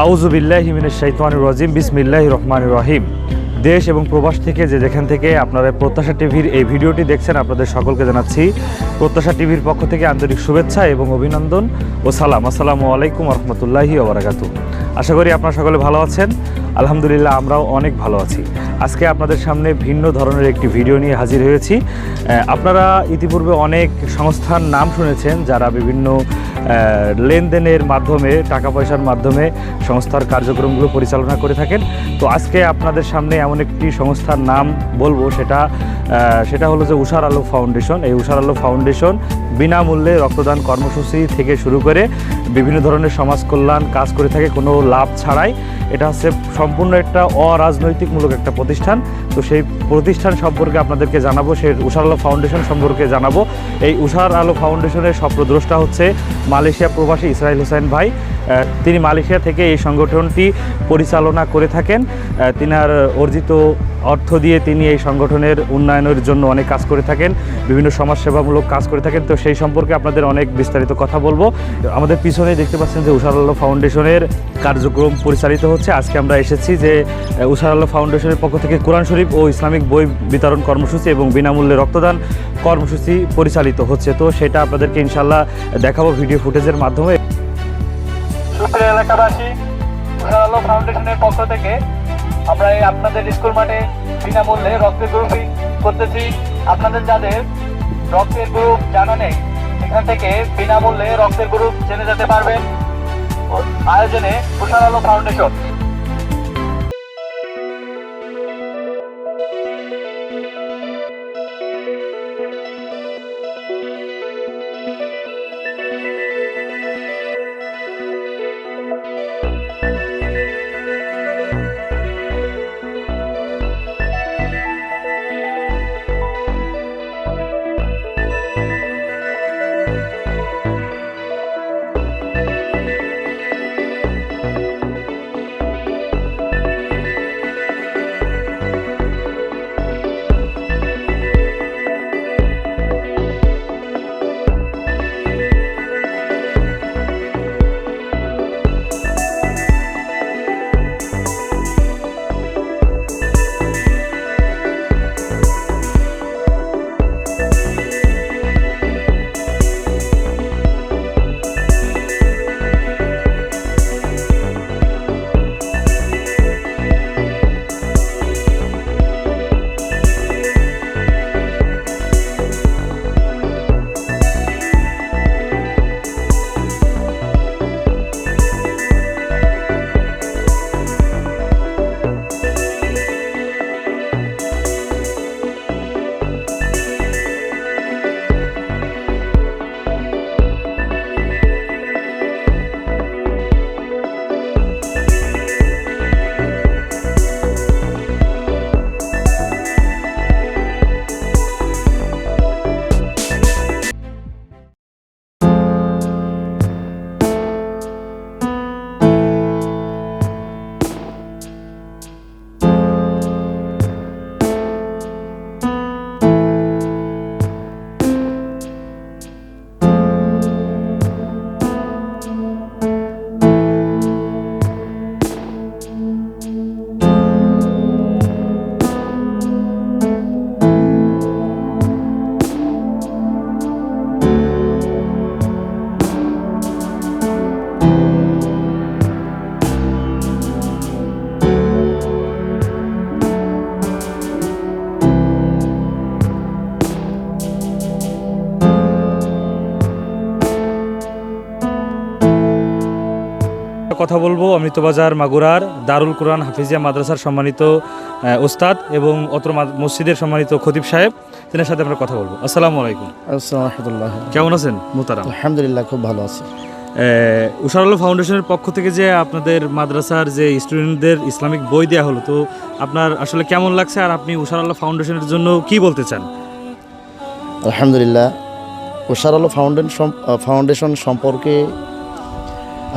আউজুবিল্লাহ হিমিনের শাইতান রাজিম বিসমিল্লাহ রহমান রহিম। দেশ এবং প্রবাস থেকে যে যেখান থেকে আপনারা প্রত্যাশা টিভির এই ভিডিওটি দেখছেন, আপনাদের সকলকে জানাচ্ছি প্রত্যাশা টিভির পক্ষ থেকে আন্তরিক শুভেচ্ছা এবং অভিনন্দন ও সালাম। আসসালামু আলাইকুম রহমতুল্লাহি ওবরাকাতু আশা করি আপনারা সকলে ভালো আছেন। আলহামদুলিল্লাহ, আমরাও অনেক ভালো আছি। আজকে আপনাদের সামনে ভিন্ন ধরনের একটি ভিডিও নিয়ে হাজির হয়েছি। আপনারা ইতিপূর্বে অনেক সংস্থার নাম শুনেছেন, যারা বিভিন্ন লেনদেনের মাধ্যমে টাকা পয়সার মাধ্যমে সংস্থার কার্যক্রমগুলো পরিচালনা করে থাকেন। তো আজকে আপনাদের সামনে এমন একটি সংস্থার নাম বলব, সেটা সেটা হলো যে উষার আলো ফাউন্ডেশন। এই উষার আলো ফাউন্ডেশন বিনামূল্যে রক্তদান কর্মসূচি থেকে শুরু করে বিভিন্ন ধরনের সমাজ কল্যাণ কাজ করে থাকে, কোনো লাভ ছাড়াই। এটা হচ্ছে সম্পূর্ণ একটা অরাজনৈতিকমূলক একটা প্রতিষ্ঠান। তো সেই প্রতিষ্ঠান সম্পর্কে আপনাদেরকে জানাব সেই উষার আলো ফাউন্ডেশন সম্পর্কে জানাব। এই উষার আলো ফাউন্ডেশনের স্বপ্নদ্রষ্টা হচ্ছে মালয়েশিয়া প্রবাসী ইসরায়েল হোসেন ভাই। তিনি মালয়েশিয়া থেকে এই সংগঠনটি পরিচালনা করে থাকেন। তিনার অর্জিত অর্থ দিয়ে তিনি এই সংগঠনের উন্নয়নের জন্য অনেক কাজ করে থাকেন, বিভিন্ন সমাজসেবামূলক কাজ করে থাকেন। তো সেই সম্পর্কে আপনাদের অনেক বিস্তারিত কথা বলব। আমাদের পিছনে দেখতে পাচ্ছেন যে উষার আলো ফাউন্ডেশনের কার্যক্রম পরিচালিত হচ্ছে। আজকে আমরা এসেছি যে উষার আলো ফাউন্ডেশনের পক্ষ থেকে কোরআন শরীফ ও ইসলামিক বই বিতরণ কর্মসূচি এবং বিনামূল্যে রক্তদান কর্মসূচি পরিচালিত হচ্ছে। তো সেটা আপনাদেরকে ইনশাল্লাহ দেখাবো ভিডিও ফুটেজের মাধ্যমে। সুপ্রিয় এলাকাবাসী আলো ফাউন্ডেশনের পক্ষ থেকে আমরা এই আপনাদের স্কুল মাঠে বিনামূল্যে রক্তের গ্রুপিং করতেছি। আপনাদের যাদের রক্তের গ্রুপ জানা নেই, এখান থেকে বিনামূল্যে রক্তের গ্রুপ জেনে যেতে পারবেন। আয়োজনে উষার আলো ফাউন্ডেশন। কথা বলব অমৃতবাজার মাগুরার দারুল কোরআন হাফিজিয়া মাদ্রাসার সম্মানিত ওস্তাদ এবং অত্র মসজিদের সম্মানিত খতিব সাহেব তিনার সাথে আমরা কথা বলব। আসসালামু আলাইকুম। আসসালামু রহমতুল্লাহ কেমন আছেন মোতারাম? আলহামদুলিল্লাহ খুব ভালো আছি। উষার আলো ফাউন্ডেশনের পক্ষ থেকে যে আপনাদের মাদ্রাসার যে স্টুডেন্টদের ইসলামিক বই দেওয়া হলো তো আপনার আসলে কেমন লাগছে আর আপনি উষার আলো ফাউন্ডেশনের জন্য কি বলতে চান? আলহামদুলিল্লাহ ওষার আলো ফাউন্ডেশন ফাউন্ডেশন সম্পর্কে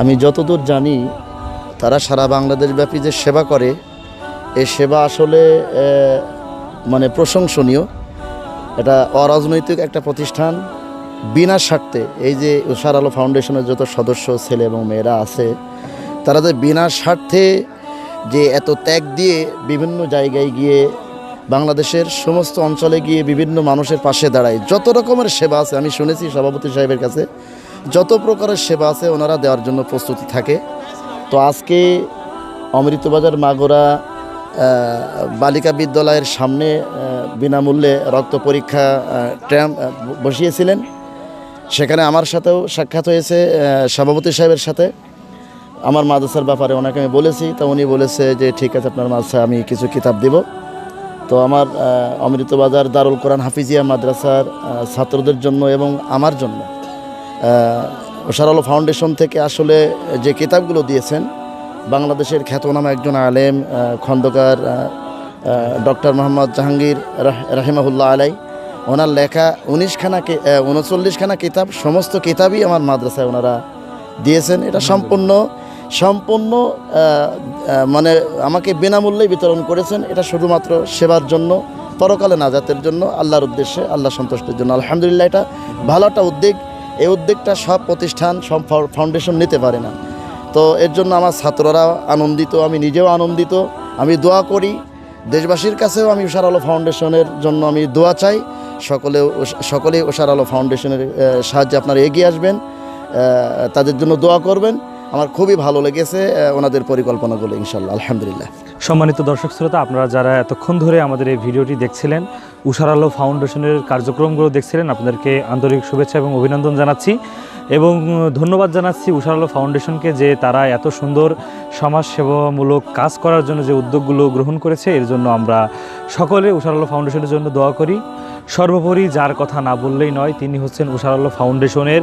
আমি যতদূর জানি, তারা সারা বাংলাদেশ ব্যাপী যে সেবা করে এই সেবা আসলে মানে প্রশংসনীয়। এটা অরাজনৈতিক একটা প্রতিষ্ঠান, বিনা স্বার্থে। এই যে উষার আলো ফাউন্ডেশনের যত সদস্য, ছেলে এবং মেয়েরা আছে, তারা যে বিনা স্বার্থে যে এত ত্যাগ দিয়ে বিভিন্ন জায়গায় গিয়ে, বাংলাদেশের সমস্ত অঞ্চলে গিয়ে বিভিন্ন মানুষের পাশে দাঁড়ায়, যত রকমের সেবা আছে, আমি শুনেছি সভাপতি সাহেবের কাছে যত প্রকারের সেবা আছে ওনারা দেওয়ার জন্য প্রস্তুতি থাকে। তো আজকে অমৃতবাজার মাগোরা বালিকা বিদ্যালয়ের সামনে বিনামূল্যে রক্ত পরীক্ষা ট্র্যাম বসিয়েছিলেন। সেখানে আমার সাথেও সাক্ষাৎ হয়েছে সভাপতি সাহেবের সাথে। আমার মাদ্রাসার ব্যাপারে ওনাকে আমি বলেছি, তো উনি বলেছে যে, ঠিক আছে আপনার মাদ্রাসা আমি কিছু কিতাব দেব। তো আমার অমৃতবাজার দারুল কোরআন হাফিজিয়া মাদ্রাসার ছাত্রদের জন্য এবং আমার জন্য ওশারালো ফাউন্ডেশন থেকে আসলে যে কিতাবগুলো দিয়েছেন বাংলাদেশের খ্যাতনামা একজন আলেম খন্দকার ডক্টর মোহাম্মদ জাহাঙ্গীর রাহ- রাহিমাহুল্লাহ আলাই। ওনার লেখা উনিশখানা উনচল্লিশখানা কিতাব সমস্ত কিতাবই আমার মাদ্রাসায় ওনারা দিয়েছেন। এটা সম্পূর্ণ সম্পূর্ণ মানে আমাকে বিনামূল্যে বিতরণ করেছেন। এটা শুধুমাত্র সেবার জন্য পরকালে নাজাতের জন্য আল্লাহর উদ্দেশ্যে আল্লাহ সন্তুষ্টের জন্য। আলহামদুলিল্লাহ এটা ভালো একটা উদ্যোগ। এই উদ্যোগটা সব প্রতিষ্ঠান, সব ফাউন্ডেশন নিতে পারে না। তো এর জন্য আমার ছাত্ররা আনন্দিত, আমি নিজেও আনন্দিত। আমি দোয়া করি, দেশবাসীর কাছেও আমি উষার আলো ফাউন্ডেশনের জন্য আমি দোয়া চাই। সকলে সকলেই উষার আলো ফাউন্ডেশনের সাহায্যে আপনারা এগিয়ে আসবেন তাদের জন্য দোয়া করবেন। আমার খুবই ভালো লেগেছে ওনাদের পরিকল্পনাগুলো, ইনশাল্লাহ, আলহামদুলিল্লাহ। সম্মানিত দর্শক শ্রোতা, আপনারা যারা এতক্ষণ ধরে আমাদের এই ভিডিওটি দেখছিলেন, উষার আলো ফাউন্ডেশনের কার্যক্রমগুলো দেখছিলেন, আপনাদেরকে আন্তরিক শুভেচ্ছা এবং অভিনন্দন জানাচ্ছি এবং ধন্যবাদ জানাচ্ছি উষার আলো ফাউন্ডেশনকে যে তারা এত সুন্দর সমাজসেবামূলক কাজ করার জন্য যে উদ্যোগগুলো গ্রহণ করেছে। এর জন্য আমরা সকলে উষার আলো ফাউন্ডেশনের জন্য দোয়া করি। সর্বোপরি যার কথা না বললেই নয়, তিনি হচ্ছেন উষার আলো ফাউন্ডেশনের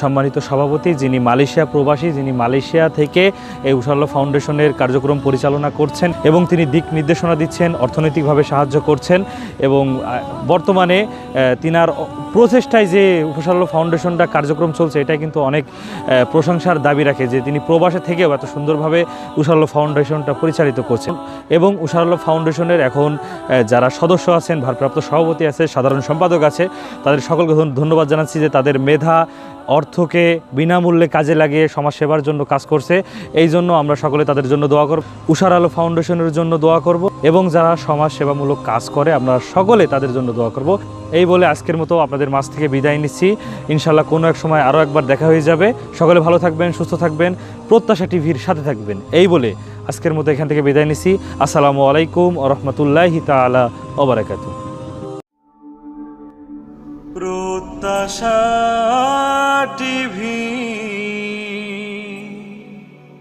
সম্মানিত সভাপতি, যিনি মালয়েশিয়া প্রবাসী, যিনি মালয়েশিয়া থেকে এই উষার আলো ফাউন্ডেশনের কার্যক্রম পরিচালনা করছেন এবং তিনি দিক নির্দেশনা দিচ্ছেন, অর্থনৈতিকভাবে সাহায্য করছেন এবং বর্তমানে তিনার প্রচেষ্টায় যে আলো ফাউন্ডেশনটা কার্যক্রম চলছে এটা কিন্তু অনেক প্রশংসার দাবি রাখে যে তিনি প্রবাসে থেকেও এত সুন্দরভাবে উষার ফাউন্ডেশনটা পরিচালিত করছেন এবং উষার ফাউন্ডেশনের এখন যারা সদস্য আছেন, ভারপ্রাপ্ত সভাপতি আছে সাধারণ সম্পাদক আছে। তাদের সকলকে ধন্য- ধন্যবাদ জানাচ্ছি যে তাদের মেধা, অর্থকে বিনামূল্যে কাজে লাগিয়ে সমাজ সেবার জন্য কাজ করছে। এই জন্য আমরা সকলে তাদের জন্য দোয়া করব। উষার আলো ফাউন্ডেশনের জন্য দোয়া করব এবং যারা সমাজ সেবামূলক কাজ করে, আমরা সকলে তাদের জন্য দোয়া করব। এই বলে আজকের মতো আপনাদের মাছ থেকে বিদায় নিচ্ছি। ইনশাল্লাহ কোনো এক সময় আরও একবার দেখা হয়ে যাবে। সকলে ভালো থাকবেন, সুস্থ থাকবেন, প্রত্যাশা টিভির সাথে থাকবেন। এই বলে আজকের মতো এখান থেকে বিদায় নিচ্ছি। আসসালামু আলাইকুম রহমতুল্লাহি তালা ওবরাকাতু প্রত্যাশা টিভি